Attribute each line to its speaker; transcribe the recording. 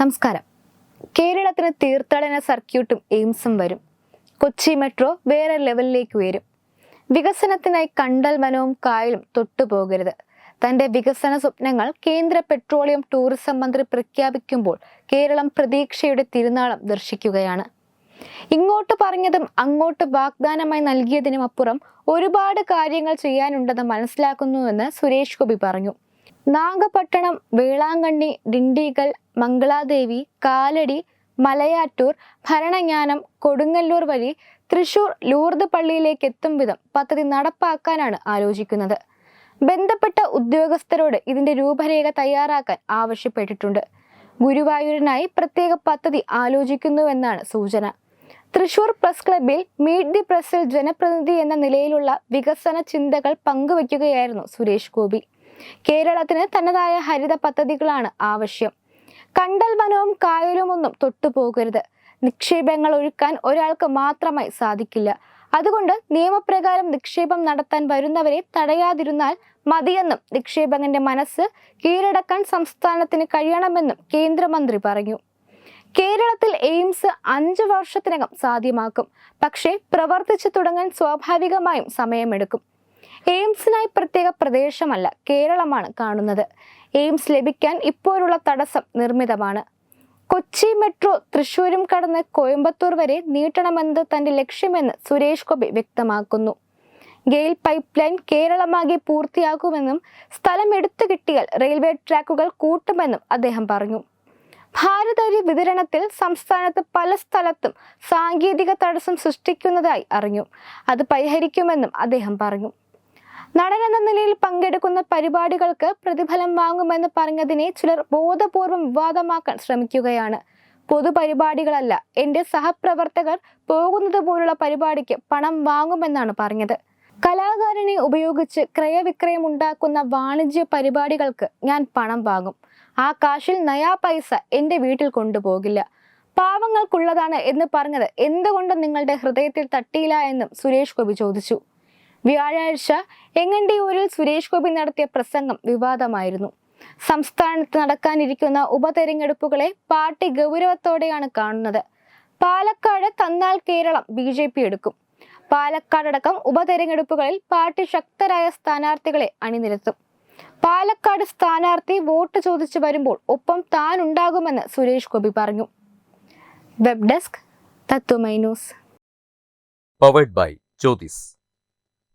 Speaker 1: നമസ്കാരം. കേരളത്തിന് തീർത്ഥാടന സർക്യൂട്ടും എയിംസും വരും. കൊച്ചി മെട്രോ വേറെ ലെവലിലേക്ക് ഉയരും. വികസനത്തിനായി കണ്ടൽ വനവും കായലും തൊട്ടുപോകരുത് തന്റെ വികസന സ്വപ്നങ്ങൾ കേന്ദ്ര പെട്രോളിയം ടൂറിസം മന്ത്രി പ്രഖ്യാപിക്കുമ്പോൾ കേരളം പ്രതീക്ഷയുടെ തിരുനാളം ദർശിക്കുകയാണ്. ഇങ്ങോട്ട് പറഞ്ഞതും അങ്ങോട്ട് വാഗ്ദാനമായി നൽകിയതിനും അപ്പുറം ഒരുപാട് കാര്യങ്ങൾ ചെയ്യാനുണ്ടെന്ന് മനസ്സിലാക്കുന്നുവെന്ന് സുരേഷ് ഗോപി പറഞ്ഞു. നാഗപട്ടണം വേളാങ്കണ്ണി ഡിണ്ടിഗൽ മംഗളാദേവി കാലടി മലയാറ്റൂർ ഭരണജ്ഞാനം കൊടുങ്ങല്ലൂർ വഴി തൃശൂർ ലൂർദ് പള്ളിയിലേക്ക് എത്തും വിധം പദ്ധതി നടപ്പാക്കാനാണ് ആലോചിക്കുന്നത്. ബന്ധപ്പെട്ട ഉദ്യോഗസ്ഥരോട് ഇതിന്റെ രൂപരേഖ തയ്യാറാക്കാൻ ആവശ്യപ്പെട്ടിട്ടുണ്ട്. ഗുരുവായൂരിനായി പ്രത്യേക പദ്ധതി ആലോചിക്കുന്നുവെന്നാണ് സൂചന. തൃശൂർ പ്രസ് ക്ലബിൽ മീറ്റ് ദി പ്രസിൽ ജനപ്രതിനിധി എന്ന നിലയിലുള്ള വികസന ചിന്തകൾ പങ്കുവയ്ക്കുകയായിരുന്നു സുരേഷ് ഗോപി. കേരളത്തിന് തനതായ ഹരിത പദ്ധതികളാണ് ആവശ്യം. കണ്ടൽ വനവും കായലും ഒന്നും തൊട്ടുപോകരുത് നിക്ഷേപങ്ങൾ ഒഴുക്കാൻ ഒരാൾക്ക് മാത്രമായി സാധിക്കില്ല. അതുകൊണ്ട് നിയമപ്രകാരം നിക്ഷേപം നടത്താൻ വരുന്നവരെ തടയാതിരുന്നാൽ മതിയെന്നും നിക്ഷേപകന്റെ മനസ്സ് കീഴടക്കാൻ സംസ്ഥാനത്തിന് കഴിയണമെന്നും കേന്ദ്രമന്ത്രി പറഞ്ഞു. കേരളത്തിൽ എയിംസ് അഞ്ചു വർഷത്തിനകം സാധ്യമാക്കും. പക്ഷേ പ്രവർത്തിച്ചു തുടങ്ങാൻ സ്വാഭാവികമായും സമയമെടുക്കും. എയിംസിനായി പ്രത്യേക പ്രദേശമല്ല കേരളമാണ് കാണുന്നത്. എയിംസ് ലഭിക്കാൻ ഇപ്പോഴുള്ള തടസ്സം നിർമ്മിതമാണ്. കൊച്ചി മെട്രോ തൃശൂരും കടന്ന് കോയമ്പത്തൂർ വരെ നീട്ടണമെന്നത് തന്റെ ലക്ഷ്യമെന്ന് സുരേഷ് ഗോപി വ്യക്തമാക്കുന്നു. ഗെയിൽ പൈപ്പ് ലൈൻ കേരളമാകെ പൂർത്തിയാക്കുമെന്നും സ്ഥലം എടുത്തു കിട്ടിയാൽ റെയിൽവേ ട്രാക്കുകൾ കൂട്ടുമെന്നും അദ്ദേഹം പറഞ്ഞു. ഭാരതരി വിതരണത്തിൽ സംസ്ഥാനത്ത് പല സ്ഥലത്തും സാങ്കേതിക തടസ്സം സൃഷ്ടിക്കുന്നതായി അറിഞ്ഞു. അത് പരിഹരിക്കുമെന്നും അദ്ദേഹം പറഞ്ഞു. നടൻ എന്ന നിലയിൽ പങ്കെടുക്കുന്ന പരിപാടികൾക്ക് പ്രതിഫലം വാങ്ങുമെന്ന് പറഞ്ഞതിനെ ചിലർ ബോധപൂർവം വിവാദമാക്കാൻ ശ്രമിക്കുകയാണ്. പൊതുപരിപാടികളല്ല എന്റെ സഹപ്രവർത്തകർ പോകുന്നത് പോലുള്ള പരിപാടിക്ക് പണം വാങ്ങുമെന്നാണ് പറഞ്ഞത്. കലാകാരനെ ഉപയോഗിച്ച് ക്രയവിക്രയം ഉണ്ടാക്കുന്ന വാണിജ്യ പരിപാടികൾക്ക് ഞാൻ പണം വാങ്ങും. ആ കാശിൽ നയാ പൈസ എന്റെ വീട്ടിൽ കൊണ്ടുപോകില്ല. പാവങ്ങൾക്കുള്ളതാണ് എന്ന് പറഞ്ഞത് എന്തുകൊണ്ട് നിങ്ങളുടെ ഹൃദയത്തിൽ തട്ടിയില്ല എന്നും സുരേഷ് ഗോപി ചോദിച്ചു. വ്യാഴാഴ്ച എങ്ങണ്ടിയൂരിൽ സുരേഷ് ഗോപി നടത്തിയ പ്രസംഗം വിവാദമായിരുന്നു. സംസ്ഥാനത്ത് നടക്കാനിരിക്കുന്ന ഉപതെരഞ്ഞെടുപ്പുകളെ പാർട്ടി ഗൗരവത്തോടെയാണ് കാണുന്നത്. പാലക്കാട് തന്നാൽ കേരളം ബി ജെ പി എടുക്കും. പാലക്കാടടക്കം ഉപതെരഞ്ഞെടുപ്പുകളിൽ പാർട്ടി ശക്തരായ സ്ഥാനാർത്ഥികളെ അണിനിരത്തും. പാലക്കാട് സ്ഥാനാർത്ഥി വോട്ട് ചോദിച്ചു വരുമ്പോൾ ഒപ്പം താൻ ഉണ്ടാകുമെന്ന് സുരേഷ് ഗോപി പറഞ്ഞു. Web desk Tatwamayi news.